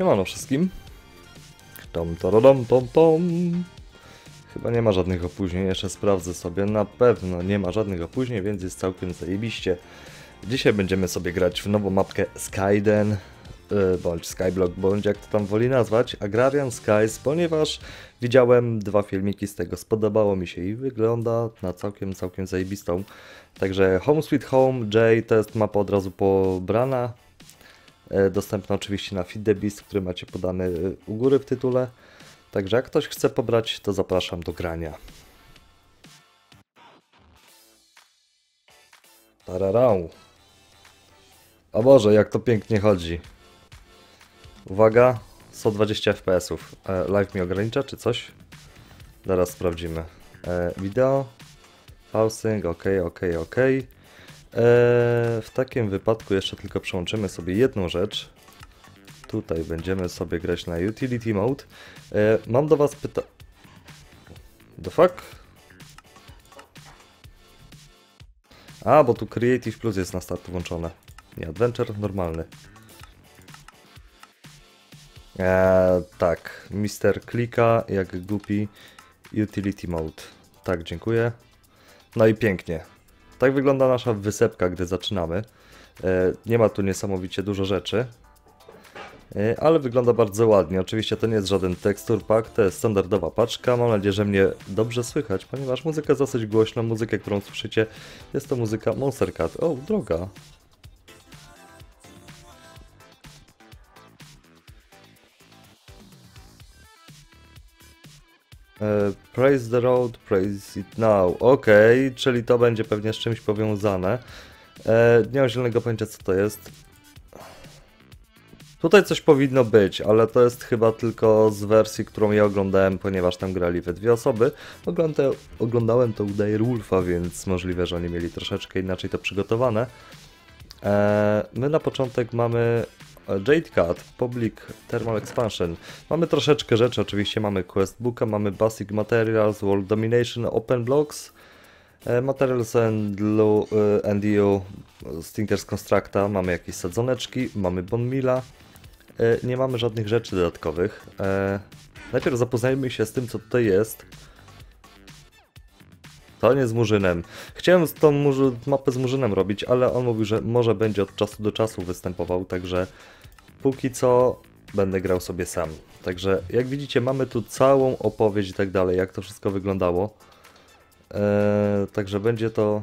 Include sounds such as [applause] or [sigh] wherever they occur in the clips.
Siemano wszystkim. Tom, torodom, tom, tom. Chyba nie ma żadnych opóźnień, jeszcze sprawdzę sobie. Na pewno nie ma żadnych opóźnień, więc jest całkiem zajebiście. Dzisiaj będziemy sobie grać w nową mapkę Skyden, yy, bądź Skyblock, bądź jak to tam woli nazwać, Agrarian Skies, ponieważ widziałem dwa filmiki z tego, spodobało mi się i wygląda na całkiem, całkiem zajebistą. Także Home Sweet Home, J to jest mapa od razu pobrana, E, Dostępna oczywiście na Feed który macie podany e, u góry w tytule. Także jak ktoś chce pobrać, to zapraszam do grania. Tararau. O Boże, jak to pięknie chodzi. Uwaga, 120 fps. E, live mi ogranicza czy coś? Zaraz sprawdzimy. E, wideo. Pausing, ok, ok, ok. Eee, w takim wypadku jeszcze tylko przełączymy sobie jedną rzecz. Tutaj będziemy sobie grać na Utility Mode. Eee, mam do Was pytanie. The fuck? A, bo tu Creative Plus jest na start włączone. Nie, Adventure normalny. Eee, tak, Mister klika jak głupi Utility Mode. Tak, dziękuję. No i pięknie. Tak wygląda nasza wysepka, gdy zaczynamy. E, nie ma tu niesamowicie dużo rzeczy, e, ale wygląda bardzo ładnie. Oczywiście to nie jest żaden tekstur pack, to jest standardowa paczka. Mam nadzieję, że mnie dobrze słychać, ponieważ muzyka jest dosyć głośna. Muzykę, którą słyszycie, jest to muzyka Monster Cat. O, droga. Praise the road, praise it now. Okay, czyli to będzie pewnie z czymś powiązane. E, nie mam zielonego pojęcia co to jest. Tutaj coś powinno być, ale to jest chyba tylko z wersji, którą ja oglądałem, ponieważ tam grali we dwie osoby. Oglądałem, to u Wolfa, więc możliwe, że oni mieli troszeczkę inaczej to przygotowane. E, my na początek mamy Jade Cat, Public Thermal Expansion. Mamy troszeczkę rzeczy, oczywiście mamy Questbooka, mamy Basic Materials, World Domination, Open Blocks, e, Materials and, e, and EU, Stinkers Constructa, mamy jakieś sadzoneczki, mamy Bonmila, e, nie mamy żadnych rzeczy dodatkowych. Najpierw zapoznajmy się z tym, co tutaj jest. To nie z Murzynem. Chciałem tą mapę z Murzynem robić, ale on mówił, że może będzie od czasu do czasu występował, także póki co będę grał sobie sam. Także jak widzicie mamy tu całą opowieść i tak dalej, jak to wszystko wyglądało. Eee, także będzie to...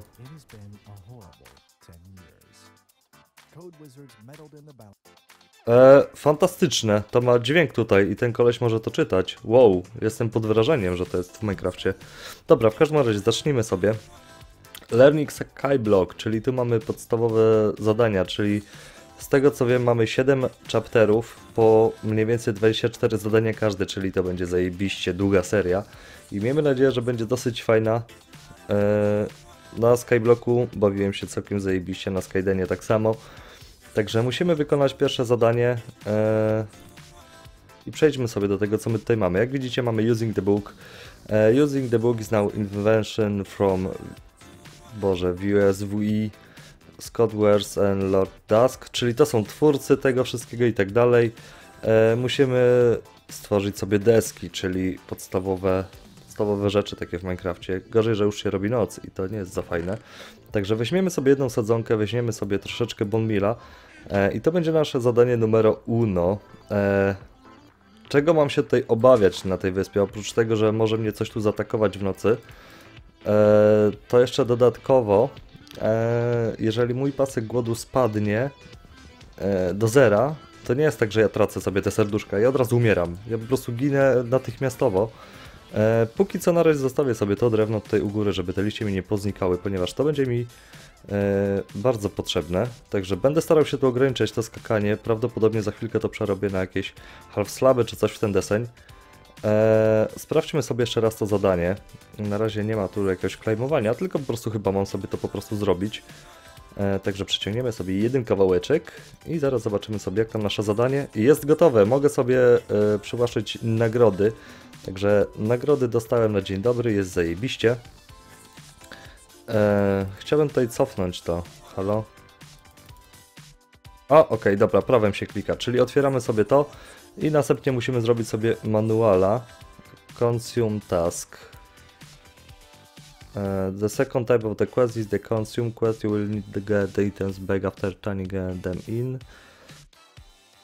Eee, fantastyczne, to ma dźwięk tutaj i ten koleś może to czytać. Wow, jestem pod wrażeniem, że to jest w Minecrafcie. Dobra, w każdym razie zacznijmy sobie. Learning Skyblock, czyli tu mamy podstawowe zadania, czyli z tego co wiem mamy 7 chapterów po mniej więcej 24 zadania każde, czyli to będzie zajebiście długa seria. I miejmy nadzieję, że będzie dosyć fajna. Eee, na Skyblocku bawiłem się całkiem zajebiście, na Skydenie tak samo. Także musimy wykonać pierwsze zadanie eee, i przejdźmy sobie do tego, co my tutaj mamy. Jak widzicie, mamy Using the Book. Eee, using the Book is now invention from Boże, VSWI Scott Wers and Lord Dusk, czyli to są twórcy tego wszystkiego i tak dalej. E, musimy stworzyć sobie deski, czyli podstawowe, podstawowe rzeczy takie w Minecrafcie. Gorzej, że już się robi noc i to nie jest za fajne. Także weźmiemy sobie jedną sadzonkę, weźmiemy sobie troszeczkę bonmila e, i to będzie nasze zadanie numero uno. E, czego mam się tutaj obawiać na tej wyspie? Oprócz tego, że może mnie coś tu zaatakować w nocy, e, to jeszcze dodatkowo e, jeżeli mój pasek głodu spadnie e, do zera, to nie jest tak, że ja tracę sobie te serduszka, ja od razu umieram. Ja po prostu ginę natychmiastowo. E, póki co na razie zostawię sobie to drewno tutaj u góry, żeby te liście mi nie poznikały, ponieważ to będzie mi e, bardzo potrzebne. Także będę starał się tu ograniczyć to skakanie. Prawdopodobnie za chwilkę to przerobię na jakieś half slaby czy coś w ten deseń. Eee, sprawdźmy sobie jeszcze raz to zadanie. Na razie nie ma tu jakiegoś claimowania, tylko po prostu chyba mam sobie to po prostu zrobić. Eee, także przeciągniemy sobie jeden kawałeczek i zaraz zobaczymy sobie jak tam nasze zadanie. Jest gotowe, mogę sobie e, przywłaszczyć nagrody. Także nagrody dostałem na dzień dobry, jest zajebiście. Eee, chciałbym tutaj cofnąć to. Halo? O, okej, okay, dobra, prawem się klika, czyli otwieramy sobie to. I następnie musimy zrobić sobie manuala. Consume task. Uh, the second type of the quest is the consume quest. You will need to get the items back after turning them in.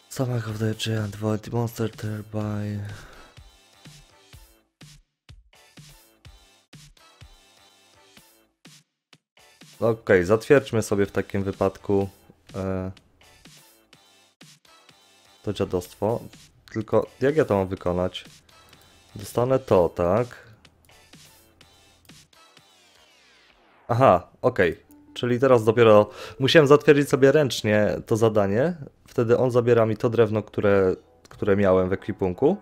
Stomach of the giant void monster thereby. Okej, zatwierdźmy sobie w takim wypadku e, to dziadostwo. Tylko jak ja to mam wykonać? Dostanę to, tak? Aha, okej. Czyli teraz dopiero musiałem zatwierdzić sobie ręcznie to zadanie. Wtedy on zabiera mi to drewno, które, które miałem w ekwipunku.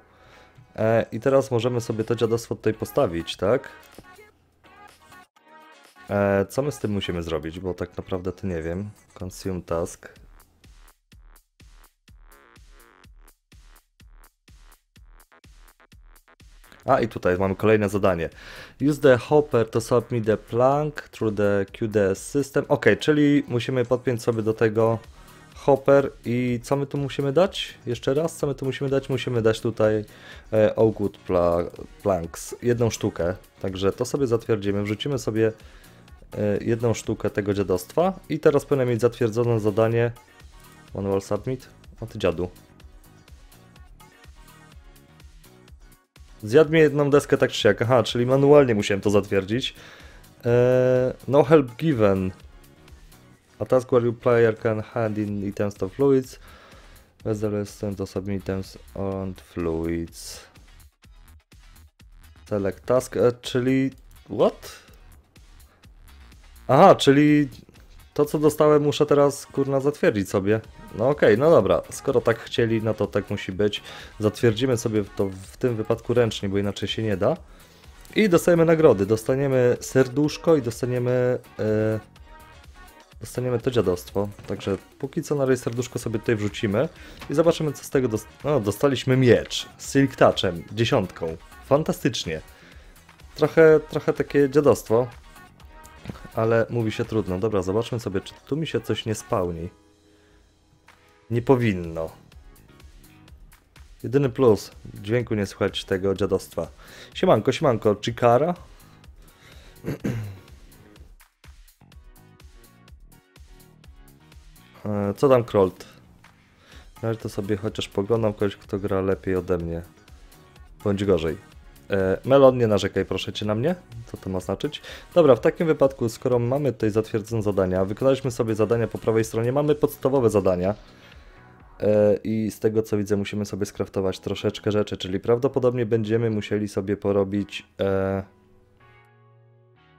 E, I teraz możemy sobie to dziadostwo tutaj postawić, tak? E, co my z tym musimy zrobić? Bo tak naprawdę to nie wiem. Consume task. A i tutaj mamy kolejne zadanie. Use the hopper to submit the plank through the QDS system. Ok, czyli musimy podpiąć sobie do tego hopper i co my tu musimy dać? Jeszcze raz, co my tu musimy dać? Musimy dać tutaj e, Oakwood pla planks, jedną sztukę. Także to sobie zatwierdzimy, wrzucimy sobie e, jedną sztukę tego dziadostwa i teraz powinien mieć zatwierdzone zadanie manual submit. O ty dziadu. Zjadł mi jedną deskę tak czy siak. Aha, czyli manualnie musiałem to zatwierdzić. Eee, no help given. A task where your player can hand in items to fluids. Whether send to submit items on fluids. Select task, e, czyli... What? Aha, czyli to co dostałem muszę teraz kurna zatwierdzić sobie. No okej, okay, no dobra, skoro tak chcieli, no to tak musi być. Zatwierdzimy sobie to w tym wypadku ręcznie, bo inaczej się nie da. I dostajemy nagrody. Dostaniemy serduszko i dostaniemy... Yy, dostaniemy to dziadostwo. Także póki co na razie serduszko sobie tutaj wrzucimy i zobaczymy co z tego dost no, dostaliśmy miecz z Silk Touchem, dziesiątką. Fantastycznie. Trochę, trochę takie dziadostwo, ale mówi się trudno. Dobra, zobaczmy sobie, czy tu mi się coś nie spełni. Nie powinno. Jedyny plus, dźwięku nie słychać tego dziadostwa. Siemanko, siemanko, Chikara? E, co tam Krolt? Ja to sobie chociaż poglądam kogoś, kto gra lepiej ode mnie. Bądź gorzej. E, Melon, nie narzekaj proszę Cię na mnie. Co to ma znaczyć? Dobra, w takim wypadku, skoro mamy tutaj zatwierdzone zadania, wykonaliśmy sobie zadania po prawej stronie, mamy podstawowe zadania. E, I z tego co widzę, musimy sobie skraftować troszeczkę rzeczy, czyli prawdopodobnie będziemy musieli sobie porobić e,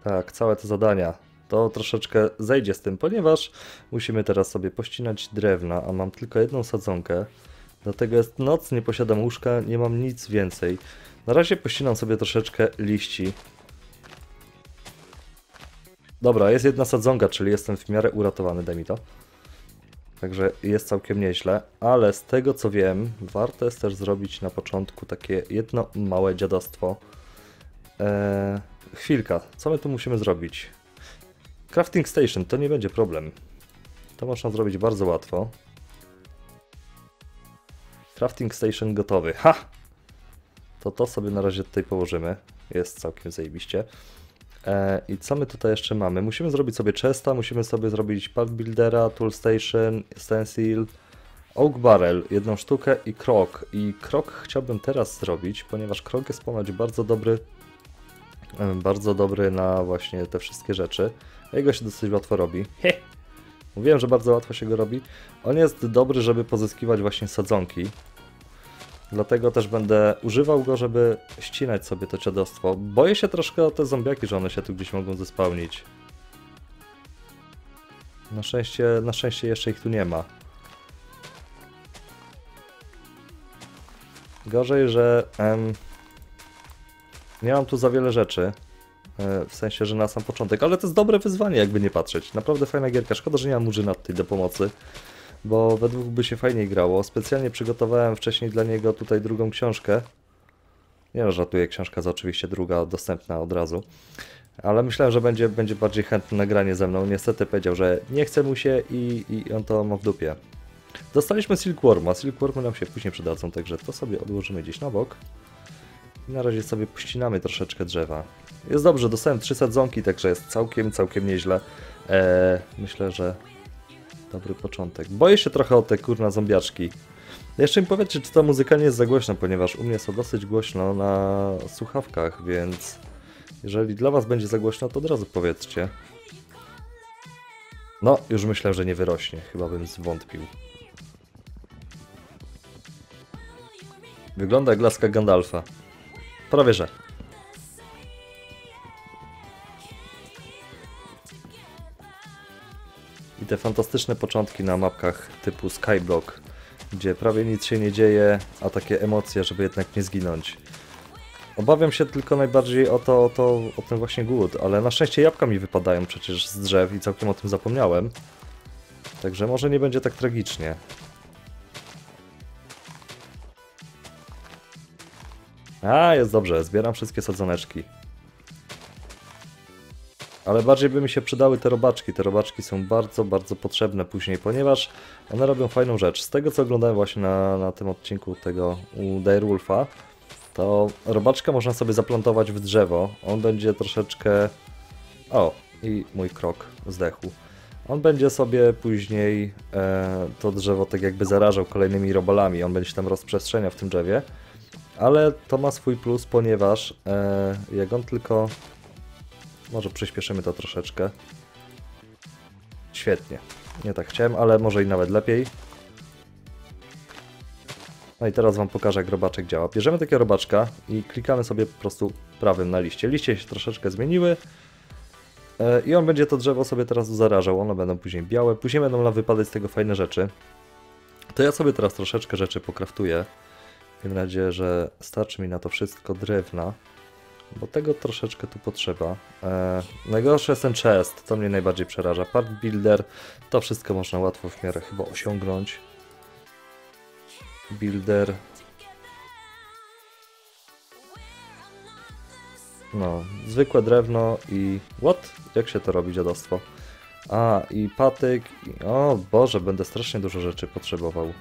tak, całe te zadania. To troszeczkę zejdzie z tym, ponieważ musimy teraz sobie pościnać drewna, a mam tylko jedną sadzonkę. Dlatego jest noc, nie posiadam łóżka, nie mam nic więcej. Na razie pościnam sobie troszeczkę liści. Dobra, jest jedna sadzonka, czyli jestem w miarę uratowany, daj mi to. Także jest całkiem nieźle, ale z tego co wiem, warto jest też zrobić na początku takie jedno małe dziadostwo. Eee, chwilka, co my tu musimy zrobić? Crafting Station, to nie będzie problem. To można zrobić bardzo łatwo. Crafting Station gotowy. Ha! To to sobie na razie tutaj położymy. Jest całkiem zajebiście. E, I co my tutaj jeszcze mamy? Musimy zrobić sobie chesta, musimy sobie zrobić pad buildera, tool station, stencil, oak barrel, jedną sztukę i krok. I krok chciałbym teraz zrobić, ponieważ krok jest ponoć bardzo dobry, e, bardzo dobry na właśnie te wszystkie rzeczy. Jego się dosyć łatwo robi. He! Mówiłem, że bardzo łatwo się go robi. On jest dobry, żeby pozyskiwać właśnie sadzonki. Dlatego też będę używał go, żeby ścinać sobie to dziadostwo. Boję się troszkę o te zombiaki, że one się tu gdzieś mogą zespełnić. Na szczęście, na szczęście jeszcze ich tu nie ma. Gorzej, że em, nie mam tu za wiele rzeczy. E, w sensie, że na sam początek, ale to jest dobre wyzwanie, jakby nie patrzeć. Naprawdę fajna gierka. Szkoda, że nie mam murzyna tutaj do pomocy bo według by się fajniej grało. Specjalnie przygotowałem wcześniej dla niego tutaj drugą książkę. Nie no, żartuję, książka jest oczywiście druga, dostępna od razu. Ale myślałem, że będzie, będzie bardziej chętny na granie ze mną. Niestety powiedział, że nie chce mu się i, i on to ma w dupie. Dostaliśmy Silkworma. Silkwormy nam się później przydadzą, także to sobie odłożymy gdzieś na bok. I na razie sobie pościnamy troszeczkę drzewa. Jest dobrze, dostałem trzy sadzonki, także jest całkiem, całkiem nieźle. Eee, myślę, że dobry początek. Boję się trochę o te kurna zombiaczki. Jeszcze mi powiedzcie, czy ta muzyka nie jest za głośna, ponieważ u mnie to dosyć głośno na słuchawkach, więc jeżeli dla was będzie za głośno, to od razu powiedzcie. No, już myślę, że nie wyrośnie. Chyba bym zwątpił. Wygląda jak laska Gandalfa. Prawie że. Te fantastyczne początki na mapkach typu Skyblock, gdzie prawie nic się nie dzieje, a takie emocje, żeby jednak nie zginąć. Obawiam się tylko najbardziej o to, o to, o ten właśnie głód, ale na szczęście jabłka mi wypadają przecież z drzew i całkiem o tym zapomniałem. Także może nie będzie tak tragicznie. A, jest dobrze, zbieram wszystkie sadzoneczki. Ale bardziej by mi się przydały te robaczki. Te robaczki są bardzo, bardzo potrzebne później, ponieważ one robią fajną rzecz. Z tego co oglądałem właśnie na, na tym odcinku tego u Direwolfa, to robaczka można sobie zaplantować w drzewo. On będzie troszeczkę... O, i mój krok zdechł. On będzie sobie później e, to drzewo tak jakby zarażał kolejnymi robalami. On będzie się tam rozprzestrzeniał w tym drzewie. Ale to ma swój plus, ponieważ e, jak on tylko... Może przyspieszymy to troszeczkę. Świetnie. Nie tak chciałem, ale może i nawet lepiej. No i teraz Wam pokażę, jak robaczek działa. Bierzemy takiego robaczka i klikamy sobie po prostu prawym na liście. Liście się troszeczkę zmieniły. E, I on będzie to drzewo sobie teraz zarażał. One będą później białe. Później będą nam wypadać z tego fajne rzeczy. To ja sobie teraz troszeczkę rzeczy pokraftuję. Miejmy nadzieję, że starczy mi na to wszystko drewna. Bo tego troszeczkę tu potrzeba. E, najgorszy jest ten chest, to mnie najbardziej przeraża. Part builder, to wszystko można łatwo w miarę chyba osiągnąć. Builder. No, zwykłe drewno i... What? Jak się to robi dziadostwo? A, i patyk. I... O Boże, będę strasznie dużo rzeczy potrzebował.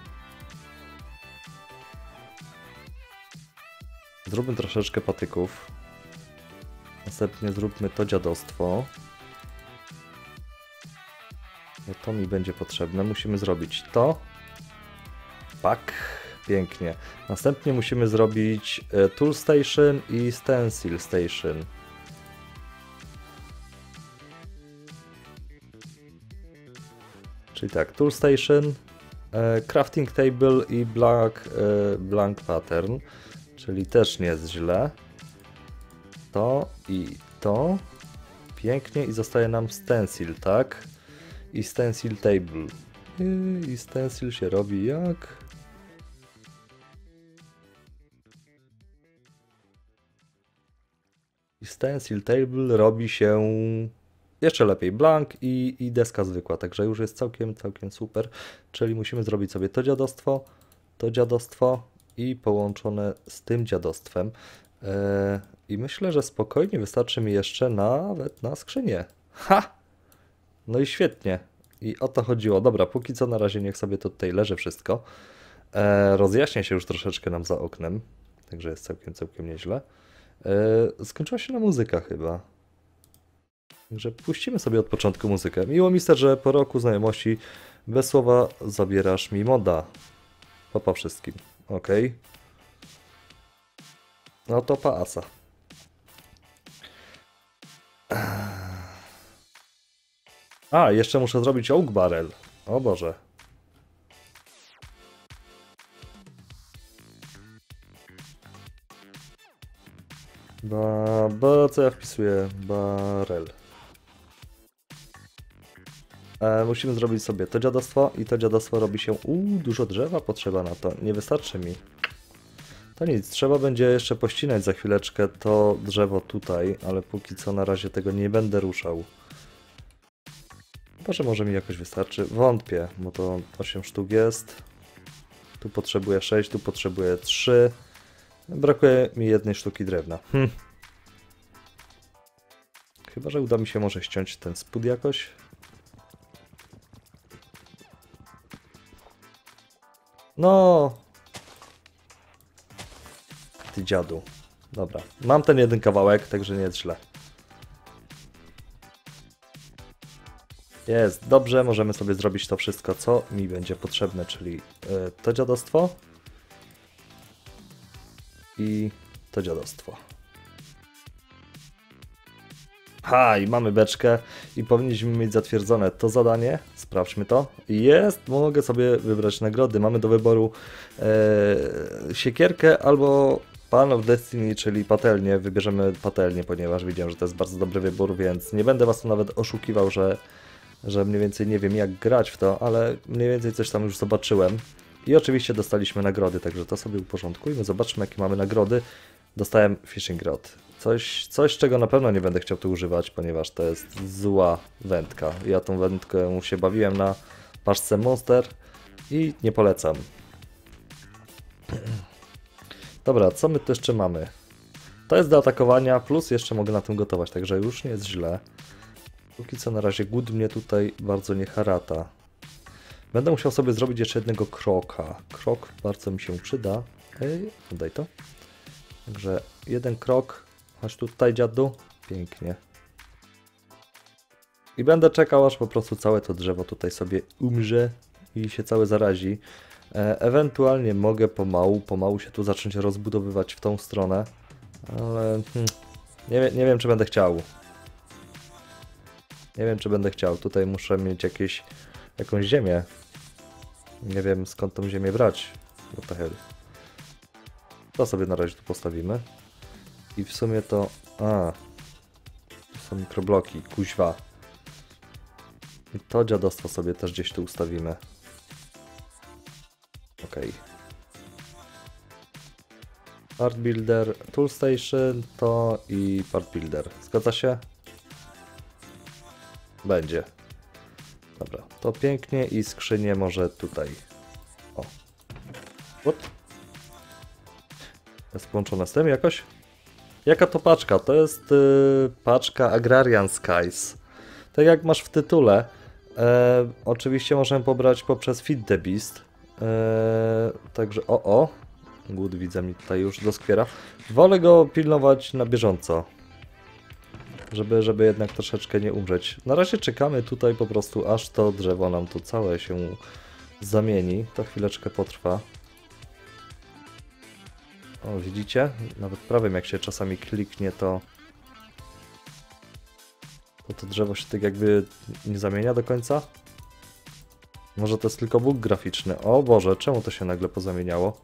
Zróbmy troszeczkę patyków. Następnie zróbmy to dziadostwo. Bo to mi będzie potrzebne. Musimy zrobić to. Pak. Pięknie. Następnie musimy zrobić e, Tool Station i Stencil Station. Czyli tak, Tool Station, e, Crafting Table i Blank, e, blank Pattern. Czyli też nie jest źle. To i to. Pięknie i zostaje nam stencil, tak? I stencil table. I stencil się robi jak? I stencil table robi się jeszcze lepiej blank i, i deska zwykła, także już jest całkiem, całkiem super. Czyli musimy zrobić sobie to dziadostwo, to dziadostwo i połączone z tym dziadostwem. I myślę, że spokojnie wystarczy mi jeszcze nawet na skrzynię. Ha! No i świetnie. I o to chodziło. Dobra, póki co na razie niech sobie to tutaj leży wszystko. Eee, rozjaśnia się już troszeczkę nam za oknem, także jest całkiem, całkiem nieźle. Eee, skończyła się na muzyka chyba. Także puścimy sobie od początku muzykę. Miło mister, że po roku znajomości bez słowa zabierasz mi moda. Popa wszystkim. Ok. No to paasa. A, jeszcze muszę zrobić oak barrel. O Boże. Ba, ba, co ja wpisuję? Barrel. E, musimy zrobić sobie to dziadostwo i to dziadostwo robi się... Uuu, dużo drzewa potrzeba na to. Nie wystarczy mi. To nic, trzeba będzie jeszcze pościnać za chwileczkę to drzewo tutaj, ale póki co na razie tego nie będę ruszał. Chyba, że może mi jakoś wystarczy. Wątpię, bo to 8 sztuk jest. Tu potrzebuję 6, tu potrzebuję 3. Brakuje mi jednej sztuki drewna. Hm. Chyba, że uda mi się może ściąć ten spód jakoś. No. Ty dziadu. Dobra. Mam ten jeden kawałek, także nie jest źle. Jest, dobrze, możemy sobie zrobić to wszystko, co mi będzie potrzebne, czyli y, to dziadostwo i to dziadostwo. Ha, i mamy beczkę i powinniśmy mieć zatwierdzone to zadanie. Sprawdźmy to. Jest, mogę sobie wybrać nagrody. Mamy do wyboru e, siekierkę albo Pan of Destiny, czyli patelnię. Wybierzemy patelnię, ponieważ widziałem, że to jest bardzo dobry wybór, więc nie będę Was tu nawet oszukiwał, że, że mniej więcej nie wiem jak grać w to, ale mniej więcej coś tam już zobaczyłem. I oczywiście dostaliśmy nagrody, także to sobie uporządkujmy. Zobaczmy jakie mamy nagrody. Dostałem Fishing Rod. Coś, coś, czego na pewno nie będę chciał tu używać, ponieważ to jest zła wędka. Ja tą wędkę się bawiłem na paczce Monster i nie polecam. [clears throat] Dobra, co my tu jeszcze mamy? To jest do atakowania, plus jeszcze mogę na tym gotować, także już nie jest źle. Póki co na razie głód mnie tutaj bardzo nie harata. Będę musiał sobie zrobić jeszcze jednego kroka. Krok bardzo mi się przyda. Ej, oddaj to. Także jeden krok. Chodź tutaj, dziadu. Pięknie. I będę czekał, aż po prostu całe to drzewo tutaj sobie umrze i się całe zarazi. E, ewentualnie mogę pomału, pomału się tu zacząć rozbudowywać w tą stronę, ale hmm, nie, nie wiem, czy będę chciał. Nie wiem, czy będę chciał. Tutaj muszę mieć jakieś, jakąś ziemię. Nie wiem, skąd tą ziemię brać. What the hell. To sobie na razie tu postawimy. I w sumie to... A. To są mikrobloki, kuźwa. I to dziadostwo sobie też gdzieś tu ustawimy. Okej. Part Builder, Tool Station to i Part Builder. Zgadza się? Będzie. Dobra, to pięknie i skrzynię może tutaj. O. What? Jest połączone z tym jakoś? Jaka to paczka? To jest y, paczka Agrarian Skies. Tak jak masz w tytule. E, oczywiście możemy pobrać poprzez Feed the Beast. E, także o o. Głód widzę mi tutaj już doskwiera. Wolę go pilnować na bieżąco. Żeby, żeby jednak troszeczkę nie umrzeć. Na razie czekamy tutaj po prostu aż to drzewo nam tu całe się zamieni. To chwileczkę potrwa. O, widzicie? Nawet prawym jak się czasami kliknie, to to, to drzewo się tak jakby nie zamienia do końca. Może to jest tylko bóg graficzny. O Boże, czemu to się nagle pozamieniało?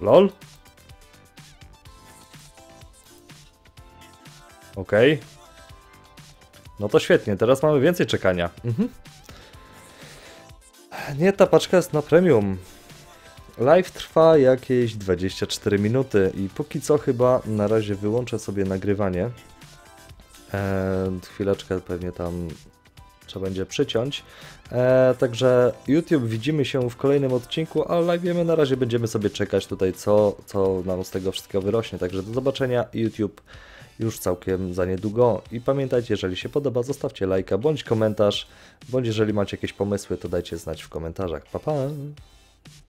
LOL? Okej. No to świetnie, teraz mamy więcej czekania. Mhm. Nie, ta paczka jest na premium. Live trwa jakieś 24 minuty i póki co chyba na razie wyłączę sobie nagrywanie. Eee, chwileczkę pewnie tam trzeba będzie przyciąć. Eee, także YouTube widzimy się w kolejnym odcinku, a live wiemy na razie będziemy sobie czekać tutaj co, co nam z tego wszystkiego wyrośnie. Także do zobaczenia YouTube już całkiem za niedługo. I pamiętajcie, jeżeli się podoba, zostawcie lajka bądź komentarz, bądź jeżeli macie jakieś pomysły, to dajcie znać w komentarzach. Pa, pa!